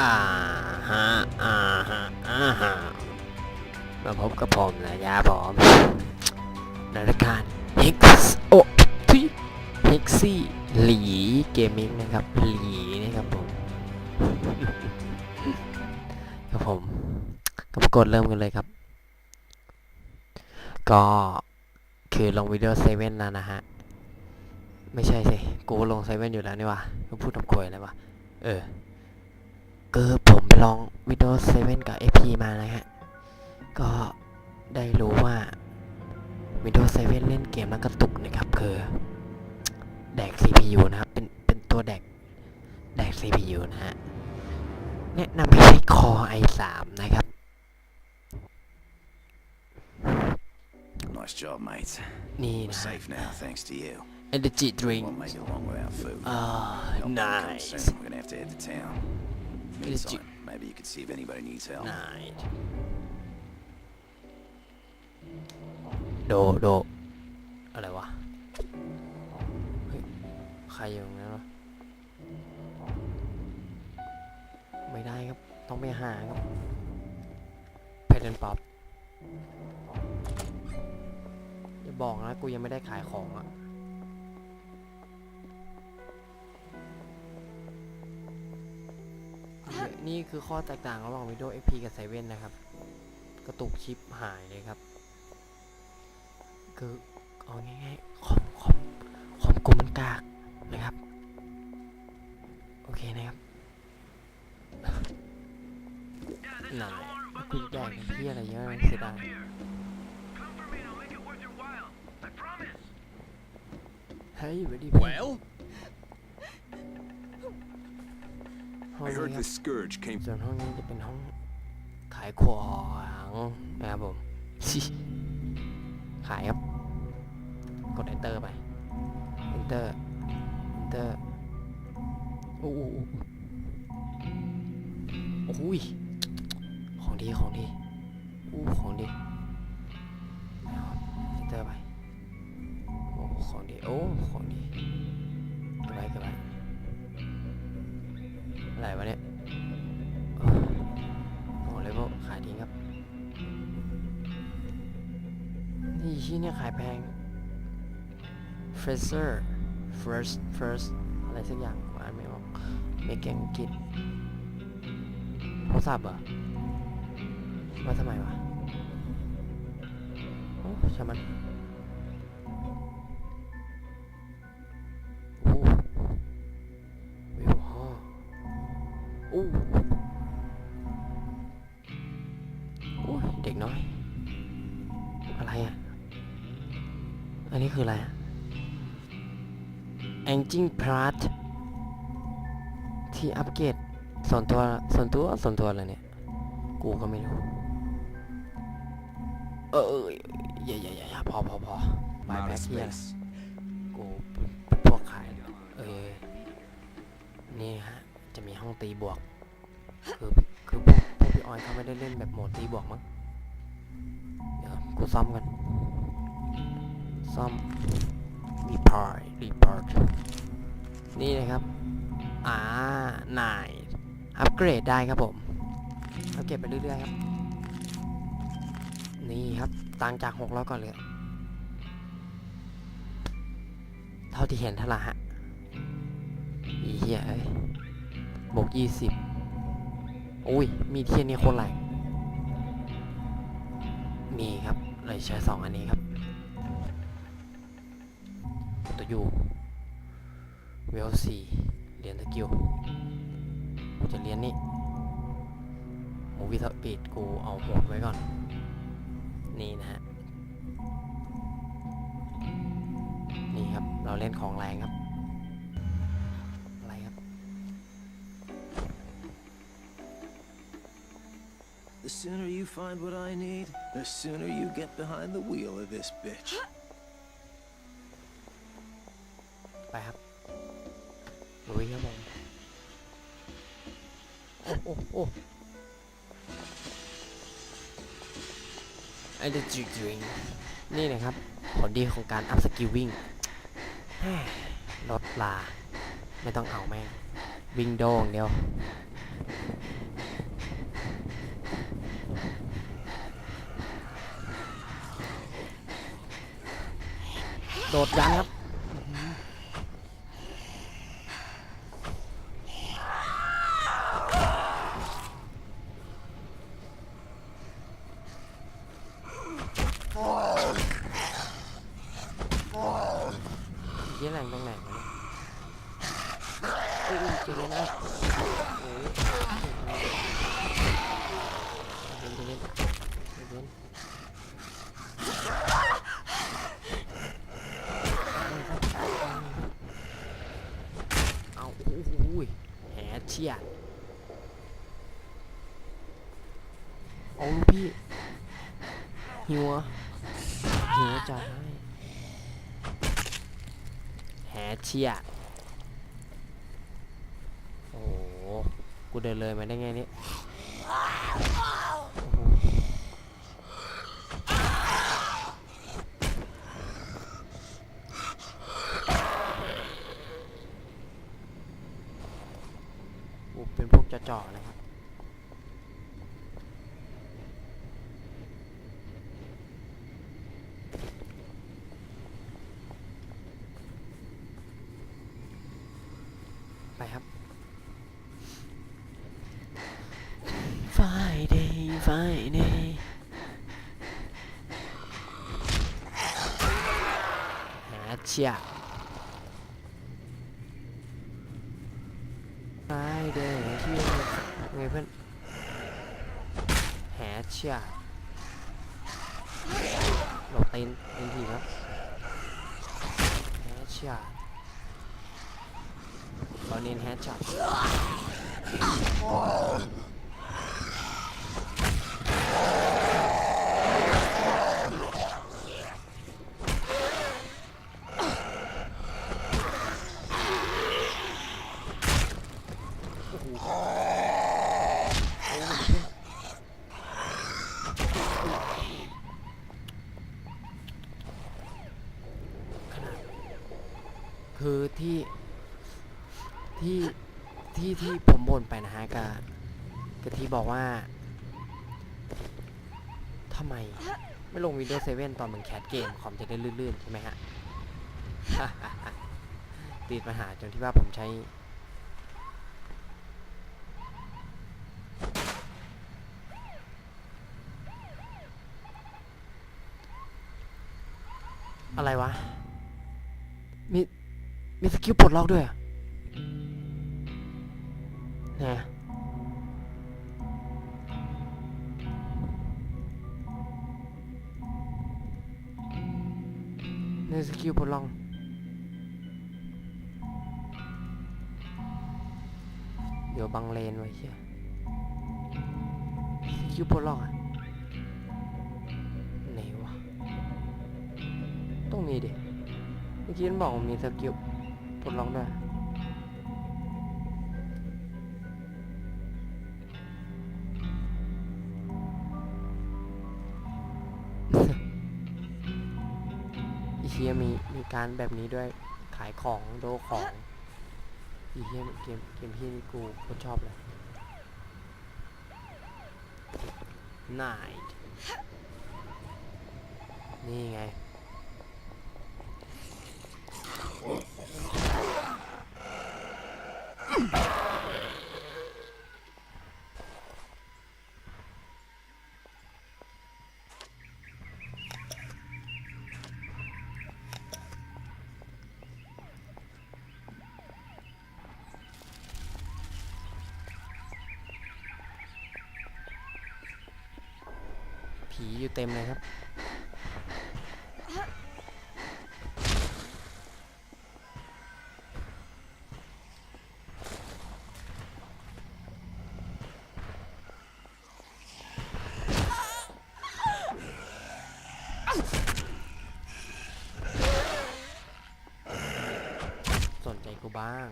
อ่าฮะอ่าฮะอ่าฮะมาพบกับผมนะยาผมในรายการ Hex โอ้ทุย Hexy หลีเกมมิ่งนะครับ หลีนะครับผมครับผมก็มากดเริ่มกันเลยครับ ก็คือลงวิดีโอเซเว่นแล้วนะฮะ ไม่ใช่สิ กูลงเซเว่นอยู่แล้วนี่วะก็พูดทำควยอะไรวะ เออ ก็ผมไปลองวิดีโอเซเว่นกับ AP มานะฮะ ก็ได้รู้ว่า Windows 7 เล่นเกมแล้วกระตุกนะครับคือแดก CPU นะครับ เป็น เป็นตัวแดก แดก CPU นะฮะ แนะนำให้ใช้ Core i3 นะครับ Nice job, mates. นี่ We're นะฮะ safe now, thanks to you. Energy drink Won't make it long without food. อ่า Help will come nice soon. We're gonna have to head to town. Energy- Meantime, maybe you could see if anybody needs help. nice โด โด อะไรวะเฮ้ยใครอยู่ตรงนั้นวะไม่ได้ครับ ต้องไปหาครับเพดนป๊อปอย่าบอกนะ กูยังไม่ได้ขายของอะ นี่คือข้อแตกต่างระหว่าง Windows XP กับ7นะครับ กระตุกชิปหายเลยครับ คือเอาง่ายๆคอมคอมคอมกูมันกากนะครับ โอเคนะครับนั่นแหละคุณแดกที่อะไรเยอะนะเสียดายเฮ้ยสวัสดีพี่ Well, ครับ the scourge came ส่วนห้องนี้จะเป็นห้องขายของนะครับผม ขายครับ กด enter ไป enter enter โอ้โหโอ้ยของดีของดีอู้ของดีเอา enter ไป โอ้ของดีโอ้ของดีเก็บไว้เก็บไว้อะไรวะเนี่ย นี่ที่เนี่ยขายแพง Fraser first first อะไรสักอย่างอ่านไม่ออกไม่เก่งอังกฤษโทรศัพท์เหรอว่าทำไมวะโอ้ช่ามันโอ้วิวห้อโอ้ คืออะไรอะ Engine Part ที่อัปเกรดส่วนตัวส่วนตัวส่วนตัวอะไรเนี่ย กูก็ไม่รู้ เออเอออย่าอย่าอย่าอย่าพอพอพอ I'm บาย out แพ็ of คเฮีย space. กูเป็นพวกขายเออ นี่ฮะ จะมีห้องตีบวก คือคือพวกพวกพี่ออยเขาไม่ได้เล่นแบบโหมดตีบวกมั้ง เดี๋ยวกูซ่อมกัน ซ่อมรีพอร์ตรีพอร์ตนี่นะครับ อ่านายอัปเกรดได้ครับผมอัปเกรดไปเรื่อยๆครับ นี่ครับต่างจาก6แล้วก่อนเลย เท่าที่เห็นเท่าไหร่ฮะอีเหี้ยเอ้ยบวกยี่สิบอุ้ย มีเทียนนี่โคนแรงมีครับ เลยใช้สองอันนี้ครับ ตัวยูเวลสี่เหรียญสกิลกูจะเรียนนี่มูวิสปีดกูเอาโหดไว้ก่อน นี่นะฮะ นี่ครับเราเล่นของแรงครับ อะไรครับ The sooner you find what I need, the sooner you get behind the wheel of this bitch. ไปครับลุยครับผมโอ้โหไอ้ I did you doing นี่นะครับ ผลดีของการอัพสกิลวิ่งรถลา ไม่ต้องเอาแม่ง วิ่งโด่งเดียวโดดยันครับ หเชี่ยเอาลูกพี่หิวเหรอหิวจัดให้แฮเชียโอ้โหกูเดินเลยมาได้ไงเนี่ยโอ้โหโอ้เป็นพวกจ่อๆนะครับ ไปครับ Friday Friday หาเชีย Friday ที่ไงเพื่อนหาเชียหลบตีนตีนทีครับหาเชีย ตอนนี้แฮชช็อตโอ้โหโอ้โหขนาดคือที่ ที่ที่ผมบ่นไปนะฮะกับกับที่บอกว่าทำไม ไม่ลง Windows 7 ตอนมันแคสเกม คอมจะได้ลื่นๆ ใช่ไหมฮะ ติดปัญหาจนที่ว่าผมใช้ อะไรวะ มี มีสกิลปลดล็อกด้วยเหรอเนี่ยในสกิลปลดล็อกเดี๋ยวบังเลนไว้เชียสกิลปลดล็อกอะไหนวะต้องมีดิเมื่อกี้มันบอกมีสกิลปลดล็อกด้วย อีเชียมีมีการแบบนี้ด้วยขายของโดของอีเชียเกมเกมที่นี่กูโคตรชอบเลย Night นี่ไง ผีอยู่เต็มเลยครับ สนใจกูบ้าง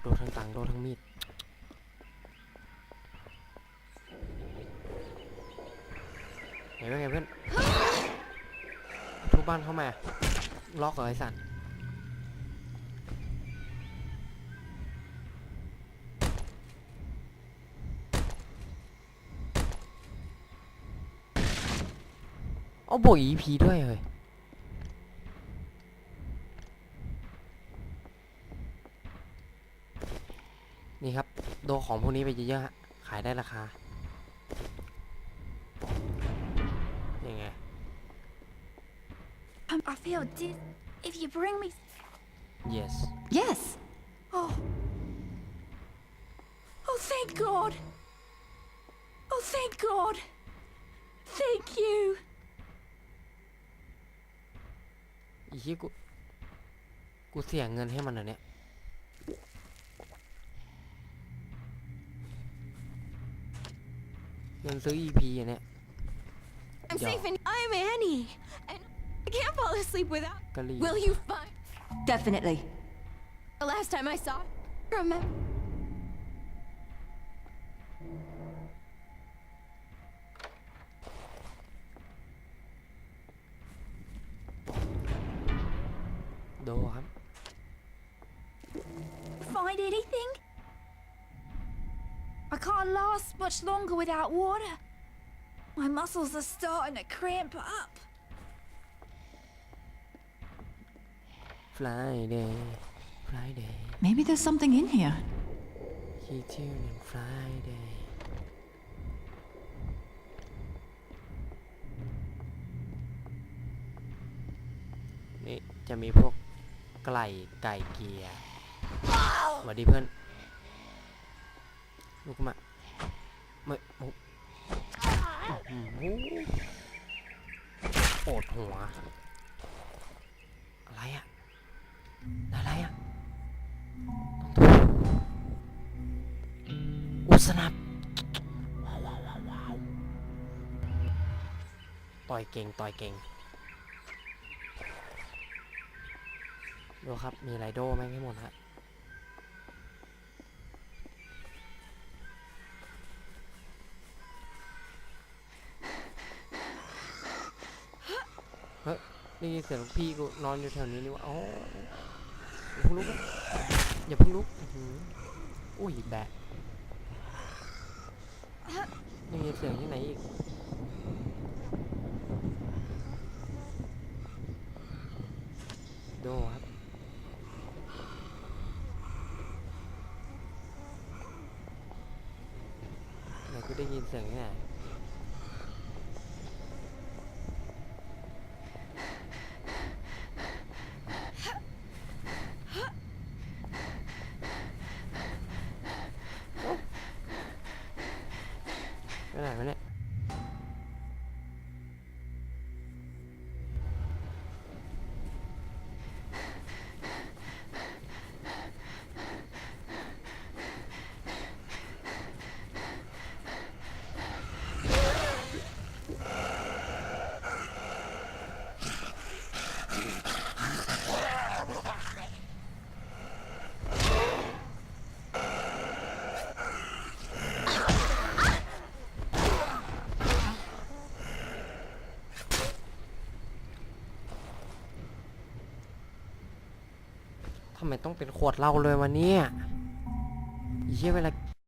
โดนทั้งตังโดนทั้งมีด ไงเพื่อนไงเพื่อนทุบบ้านเข้ามา ล็อกเหรอไอสัตว์เอาบวก EP ด้วยเฮ้ยนี่ครับ โดของพวกนี้ไปเยอะๆฮะขายได้ราคา Um, I feel did if you bring me. yes Yes. Oh. Oh, thank God. Oh, thank God. Thank you. อีกที่กู กูเสียเงินให้มันเหรอเนี่ย เงินซื้อ EP อันเนี้ย I'm Yeah. safe and I'm Annie, and I can't fall asleep without. Will you find? Definitely. The last time I saw, it, remember. Đồ. Find anything? I can't last much longer without water. My muscles are starting to cramp up. Friday Friday Maybe there's something in here. Key tune and Friday นี่จะมีพวกไก่ไก่เกียร์สวัสดีเพื่อนลุกมาไม่โอ้อื้อหือปวดหัว สนับว้าวว้าวว้าวต่อยเก่งต่อยเก่งดูครับ มีไรโดแม่ให้หมดฮะเฮ้ยได้ยินเสียงพี่กูนอนอยู่แถวนี้นี่วะอ๋อย่าเพิ่งลุกอย่าเพิ่งลุกอุ้ยแบะ ได้ยินเสียงที่ไหนอีก โดครับ ไหนกูได้ยินเสียงที่ไหนำไมต้องเป็นขวดเหล้าเลยวันนี้เยี่ยเวลา